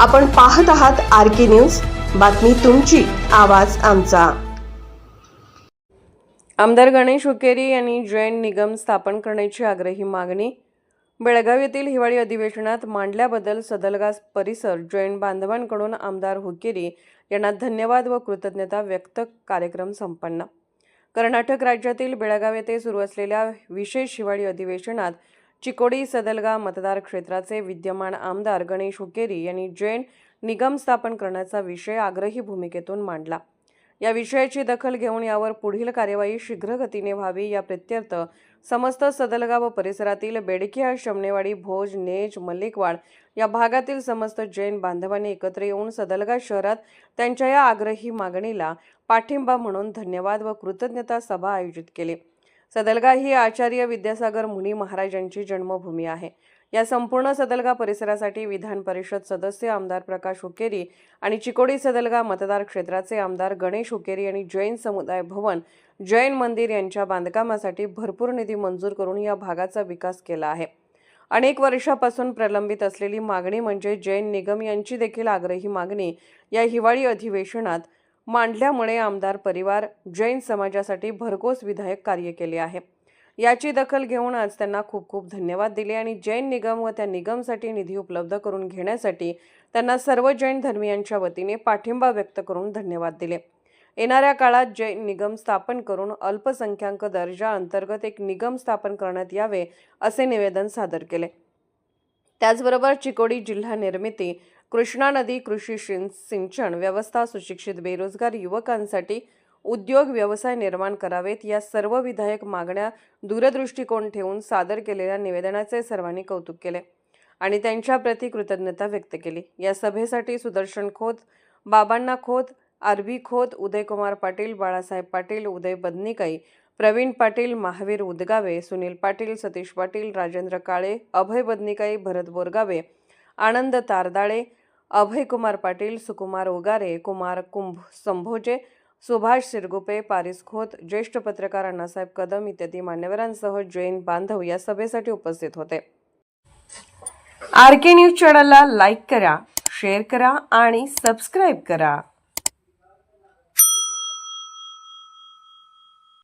आपण पाहत आहात आर के न्यूज. बातमी तुमची आवाज आमचा. आमदार गणेश हुकेरी यांनी जैन निगम स्थापन करण्याची आग्रही मागणी. बेळगाव येथील हिवाळी अधिवेशनात मांडल्याबद्दल सदलगास परिसर जैन बांधवांकडून आमदार हुकेरी यांना धन्यवाद व कृतज्ञता व्यक्त कार्यक्रम संपन्न. कर्नाटक राज्यातील बेळगाव येथे सुरू असलेल्या विशेष हिवाळी अधिवेशनात चिकोडी सदलगा मतदार क्षेत्राचे विद्यमान आमदार गणेश हुकेरी यांनी जैन निगम स्थापन करण्याचा विषय आग्रही भूमिकेतून मांडला. या विषयाची दखल घेऊन यावर पुढील कार्यवाही शीघ्रगतीने व्हावी या प्रत्यर्थ समस्त सदलगा व परिसरातील बेडकिया शमनेवाडी भोज नेज मल्लिकवाड या भागातील समस्त जैन बांधवांनी एकत्र येऊन सदलगा शहरात त्यांच्या या आग्रही मागणीला पाठिंबा म्हणून धन्यवाद व कृतज्ञता सभा आयोजित केली. सदलगा ही आचार्य विद्यासागर मुनी महाराजांची जन्मभूमी आहे. या संपूर्ण सदलगा परिसरासाठी विधान परिषद सदस्य आमदार प्रकाश हुकेरी आणि चिकोडी सदलगा मतदार क्षेत्राचे आमदार गणेश हुकेरी यांनी जैन समुदाय भवन जैन मंदिर यांच्या बांधकामासाठी भरपूर निधी मंजूर करून या भागाचा विकास केला आहे. अनेक वर्षापासून प्रलंबित असलेली मागणी म्हणजे जैन निगम यांची देखील आग्रही मागणी या हिवाळी अधिवेशनात मांडल्यामुळे आमदार परिवार जैन समाजासाठी भरघोस विधायक कार्य केले आहे. याची दखल घेऊन आज त्यांना खूप खूप धन्यवाद दिले आणि जैन निगम व त्या निगमसाठी निधी उपलब्ध करून घेण्यासाठी त्यांना सर्व जैन धर्मियांच्या वतीने पाठिंबा व्यक्त करून धन्यवाद दिले. येणाऱ्या काळात जैन निगम स्थापन करून अल्पसंख्याक दर्जा अंतर्गत एक निगम स्थापन करण्यात यावे असे निवेदन सादर केले. त्याचबरोबर चिकोडी जिल्हा निर्मिती कृष्णा नदी कृषी शिं- सिंचन व्यवस्था सुशिक्षित बेरोजगार युवकांसाठी उद्योग व्यवसाय निर्माण करावेत या सर्व विधायक मागण्या दूरदृष्टिकोन ठेवून सादर केलेल्या निवेदनाचे सर्वांनी कौतुक केले आणि त्यांच्याप्रती कृतज्ञता व्यक्त केली. या सभेसाठी सुदर्शन खोत बाबांना खोत आरबी खोत उदयकुमार पाटील बाळासाहेब पाटील उदय बदनिकाई प्रवीण पाटील महावीर उदगावे सुनील पाटील सतीश पाटील राजेंद्र काळे अभय बदनिकाई भरत बोरगावे आनंद तारदाळे अभयकुमार पाटील सुकुमार ओगारे कुमार कुंभ संभोजे सुभाष सिरगुपे पारिस खोत ज्येष्ठ पत्रकार अण्णासाहेब कदम इत्यादी मान्यवरांसह जैन बांधव या सभेसाठी उपस्थित होते. आर के न्यूज चॅनलला लाईक करा शेअर करा आणि सबस्क्राईब करा.